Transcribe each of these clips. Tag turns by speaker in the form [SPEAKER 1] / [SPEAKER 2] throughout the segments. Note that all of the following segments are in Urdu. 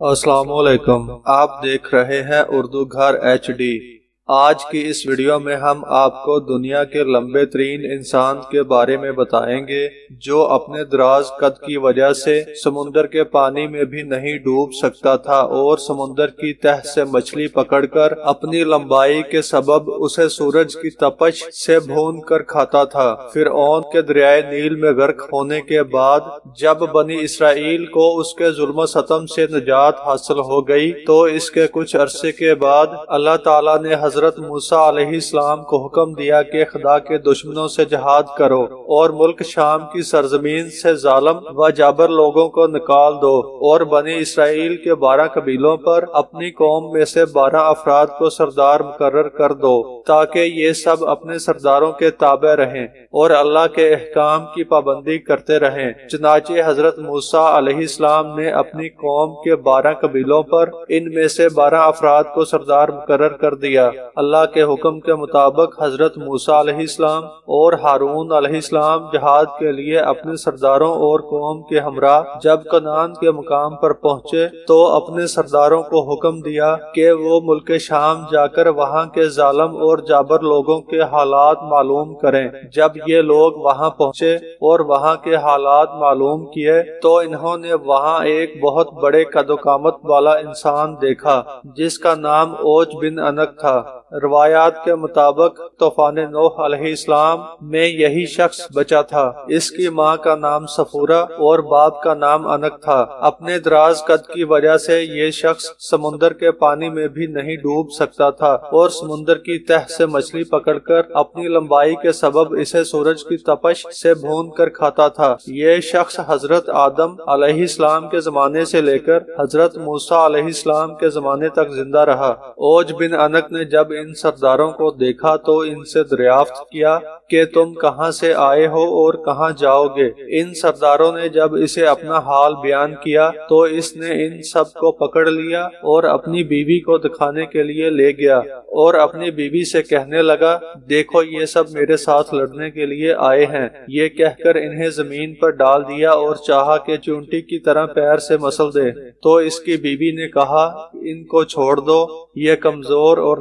[SPEAKER 1] السلام علیکم۔ آپ دیکھ رہے ہیں اردو گھر ایچ ڈی۔ آج کی اس ویڈیو میں ہم آپ کو دنیا کے لمبے ترین انسان کے بارے میں بتائیں گے جو اپنے دراز قد کی وجہ سے سمندر کے پانی میں بھی نہیں ڈوب سکتا تھا اور سمندر کی تہ سے مچھلی پکڑ کر اپنی لمبائی کے سبب اسے سورج کی تپش سے بھون کر کھاتا تھا۔ پھر اون کے دریائے نیل میں غرق ہونے کے بعد جب بنی اسرائیل کو اس کے ظلم و ستم سے نجات حاصل ہو گئی تو اس کے کچھ عرصے کے بعد اللہ تعالیٰ نے حضرت حضرت موسیٰ علیہ السلام کو حکم دیا کہ خدا کے دشمنوں سے جہاد کرو اور ملک شام کی سرزمین سے ظالم و جابر لوگوں کو نکال دو اور بنی اسرائیل کے بارہ قبیلوں پر اپنی قوم میں سے بارہ افراد کو سردار مقرر کر دو تاکہ یہ سب اپنے سرداروں کے تابع رہیں اور اللہ کے احکام کی پابندی کرتے رہیں۔ چنانچہ حضرت موسیٰ علیہ السلام نے اپنی قوم کے بارہ قبیلوں پر ان میں سے بارہ افراد کو سردار مقرر کر دیا۔ اللہ کے حکم کے مطابق حضرت موسیٰ علیہ السلام اور ہارون علیہ السلام جہاد کے لیے اپنے سرداروں اور قوم کے ہمراہ جب کنان کے مقام پر پہنچے تو اپنے سرداروں کو حکم دیا کہ وہ ملک شام جا کر وہاں کے ظالم اور جابر لوگوں کے حالات معلوم کریں۔ جب یہ لوگ وہاں پہنچے اور وہاں کے حالات معلوم کیے تو انہوں نے وہاں ایک بہت بڑے قد و قامت والا انسان دیکھا جس کا نام اوچ بن انک تھا۔ روایات کے مطابق طوفان نوح علیہ السلام میں یہی شخص بچا تھا۔ اس کی ماں کا نام سفورہ اور باپ کا نام انک تھا۔ اپنے دراز قد کی وجہ سے یہ شخص سمندر کے پانی میں بھی نہیں ڈوب سکتا تھا اور سمندر کی تہ سے مچھلی پکڑ کر اپنی لمبائی کے سبب اسے سورج کی تپش سے بھون کر کھاتا تھا۔ یہ شخص حضرت آدم علیہ السلام کے زمانے سے لے کر حضرت موسیٰ علیہ السلام کے زمانے تک زندہ رہا۔ اوج بن انک نے جب ان سرداروں کو دیکھا تو ان سے دریافت کیا کہ تم کہاں سے آئے ہو اور کہاں جاؤ گے۔ ان سرداروں نے جب اسے اپنا حال بیان کیا تو اس نے ان سب کو پکڑ لیا اور اپنی بیوی کو دکھانے کے لیے لے گیا اور اپنی بیوی سے کہنے لگا، دیکھو یہ سب میرے ساتھ لڑنے کے لیے آئے ہیں۔ یہ کہہ کر انہیں زمین پر ڈال دیا اور چاہا کہ چونٹی کی طرح پیر سے مسل دے۔ تو اس کی بیوی نے کہا، ان کو چھوڑ دو، یہ کمزور اور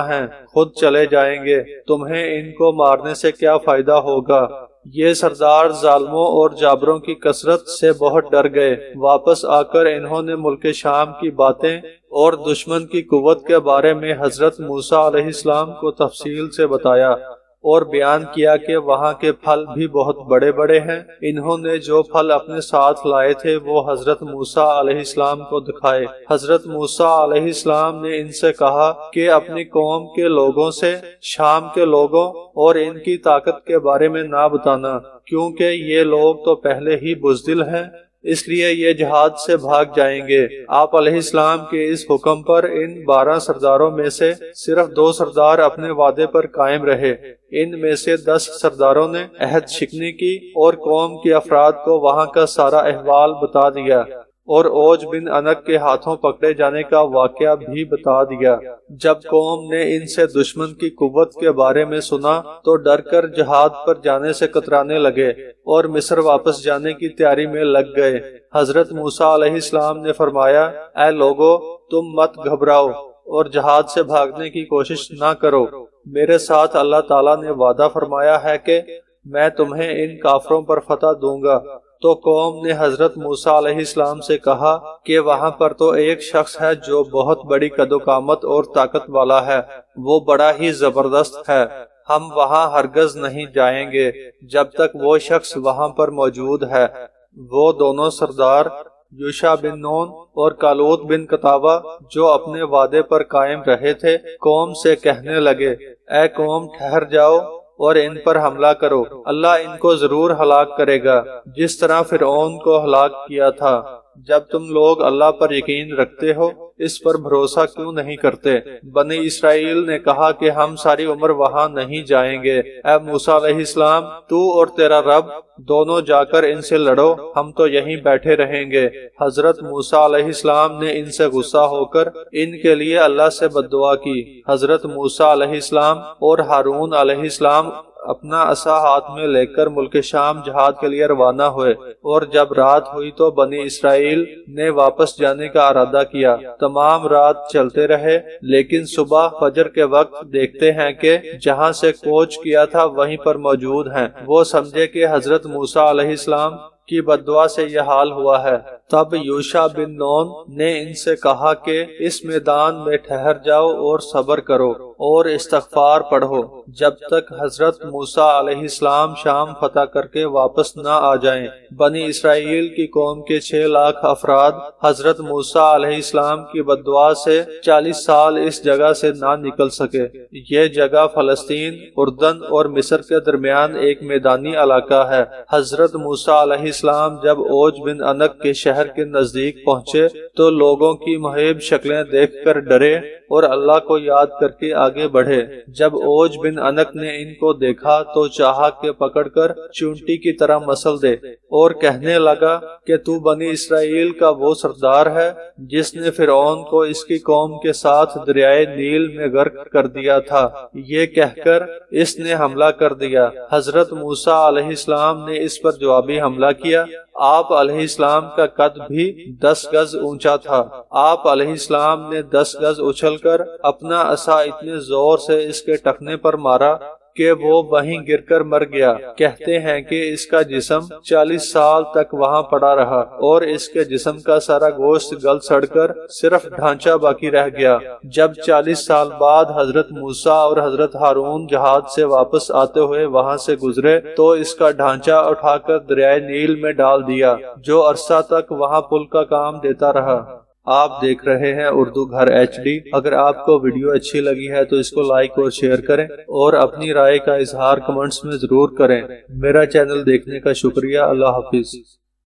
[SPEAKER 1] ہیں، خود چلے جائیں گے۔ تمہیں ان کو مارنے سے کیا فائدہ ہوگا؟ یہ سردار ظالموں اور جابروں کی کثرت سے بہت ڈر گئے۔ واپس آ کر انہوں نے ملک شام کی باتیں اور دشمن کی قوت کے بارے میں حضرت موسیٰ علیہ السلام کو تفصیل سے بتایا۔ اور بیان کیا کہ وہاں کے پھل بھی بہت بڑے بڑے ہیں۔ انہوں نے جو پھل اپنے ساتھ لائے تھے، وہ حضرت موسیٰ علیہ السلام کو دکھائے۔ حضرت موسیٰ علیہ السلام نے ان سے کہا کہ اپنی قوم کے لوگوں سے، شام کے لوگوں اور ان کی طاقت کے بارے میں نہ بتانا، کیونکہ یہ لوگ تو پہلے ہی بزدل ہیں۔ اس لیے یہ جہاد سے بھاگ جائیں گے۔ آپ علیہ السلام کے اس حکم پر ان بارہ سرداروں میں سے صرف دو سردار اپنے وعدے پر قائم رہے۔ ان میں سے دس سرداروں نے عہد شکنی کی اور قوم کے افراد کو وہاں کا سارا احوال بتا دیا۔ اور اوج بن انک کے ہاتھوں پکڑے جانے کا واقعہ بھی بتا دیا۔ جب قوم نے ان سے دشمن کی قوت کے بارے میں سنا تو ڈر کر جہاد پر جانے سے کترانے لگے اور مصر واپس جانے کی تیاری میں لگ گئے۔ حضرت موسیٰ علیہ السلام نے فرمایا، اے لوگو، تم مت گھبراؤ اور جہاد سے بھاگنے کی کوشش نہ کرو۔ میرے ساتھ اللہ تعالیٰ نے وعدہ فرمایا ہے کہ میں تمہیں ان کافروں پر فتح دوں گا۔ تو قوم نے حضرت موسیٰ علیہ السلام سے کہا کہ وہاں پر تو ایک شخص ہے جو بہت بڑی قد و قامت اور طاقت والا ہے، وہ بڑا ہی زبردست ہے۔ ہم وہاں ہرگز نہیں جائیں گے جب تک وہ شخص وہاں پر موجود ہے۔ وہ دونوں سردار یوشا بن نون اور کالوت بن کتابہ جو اپنے وعدے پر قائم رہے تھے، قوم سے کہنے لگے، اے قوم، ٹھہر جاؤ۔ اور ان پر حملہ کرو۔ اللہ ان کو ضرور ہلاک کرے گا۔ جس طرح فرعون کو ہلاک کیا تھا۔ جب تم لوگ اللہ پر یقین رکھتے ہو اس پر بھروسہ کیوں نہیں کرتے؟ بنی اسرائیل نے کہا کہ ہم ساری عمر وہاں نہیں جائیں گے۔ اے موسیٰ علیہ السلام، تو اور تیرا رب، دونوں جا کر ان سے لڑو، ہم تو یہیں بیٹھے رہیں گے۔ حضرت موسیٰ علیہ السلام نے ان سے غصہ ہو کر ان کے لیے اللہ سے بد دعا کی۔ حضرت موسیٰ علیہ السلام اور ہارون علیہ السلام اپنا اصا ہاتھ میں لے کر ملک شام جہاد کے لیے روانہ ہوئے اور جب رات ہوئی تو بنی اسرائیل نے واپس جانے کا ارادہ کیا۔ تمام رات چلتے رہے، لیکن صبح فجر کے وقت دیکھتے ہیں کہ جہاں سے کوچ کیا تھا وہیں پر موجود ہیں۔ وہ سمجھے کہ حضرت موسا علیہ السلام کی بدعا سے یہ حال ہوا ہے۔ تب یوشا بن نون نے ان سے کہا کہ اس میدان میں ٹھہر جاؤ اور صبر کرو اور استغفار پڑھو جب تک حضرت موسا علیہ السلام شام فتح کر کے واپس نہ آ جائیں۔ بنی اسرائیل کی قوم کے چھ لاکھ افراد حضرت موسا علیہ السلام کی بدعا سے چالیس سال اس جگہ سے نہ نکل سکے۔ یہ جگہ فلسطین، اردن اور مصر کے درمیان ایک میدانی علاقہ ہے۔ حضرت موسا علیہ السلام جب اوج بن انک کے شہر کے نزدیک پہنچے تو لوگوں کی محب شکلیں دیکھ کر ڈرے اور اللہ کو یاد کر کے آگے بڑھے۔ جب اوج بن انک نے ان کو دیکھا تو چاہا کے پکڑ کر چونٹی کی طرح مسل دے اور کہنے لگا کہ تو بنی اسرائیل کا وہ سردار ہے جس نے فرعون کو اس کی قوم کے ساتھ دریائے نیل میں غرق کر دیا تھا۔ یہ کہہ کر اس نے حملہ کر دیا۔ حضرت موسا علیہ السلام نے اس پر جوابی حملہ کیا۔ آپ علیہ السلام کا قد بھی دس گز اونچا تھا۔ آپ علیہ السلام نے دس گز اچھل کر اپنا اصا اتنے زور سے اس کے ٹکنے پر مارا کہ وہ وہیں گر کر مر گیا۔ کہتے ہیں کہ اس کا جسم چالیس سال تک وہاں پڑا رہا اور اس کے جسم کا سارا گوشت گل سڑ کر صرف ڈھانچہ باقی رہ گیا۔ جب چالیس سال بعد حضرت موسا اور حضرت ہارون جہاز سے واپس آتے ہوئے وہاں سے گزرے تو اس کا ڈھانچہ اٹھا کر دریائے نیل میں ڈال دیا، جو عرصہ تک وہاں پل کا کام دیتا رہا۔ آپ دیکھ رہے ہیں اردو گھر ایچ ڈی۔ اگر آپ کو ویڈیو اچھی لگی ہے تو اس کو لائک اور شیئر کریں اور اپنی رائے کا اظہار کمنٹس میں ضرور کریں۔ میرا چینل دیکھنے کا شکریہ۔ اللہ حافظ۔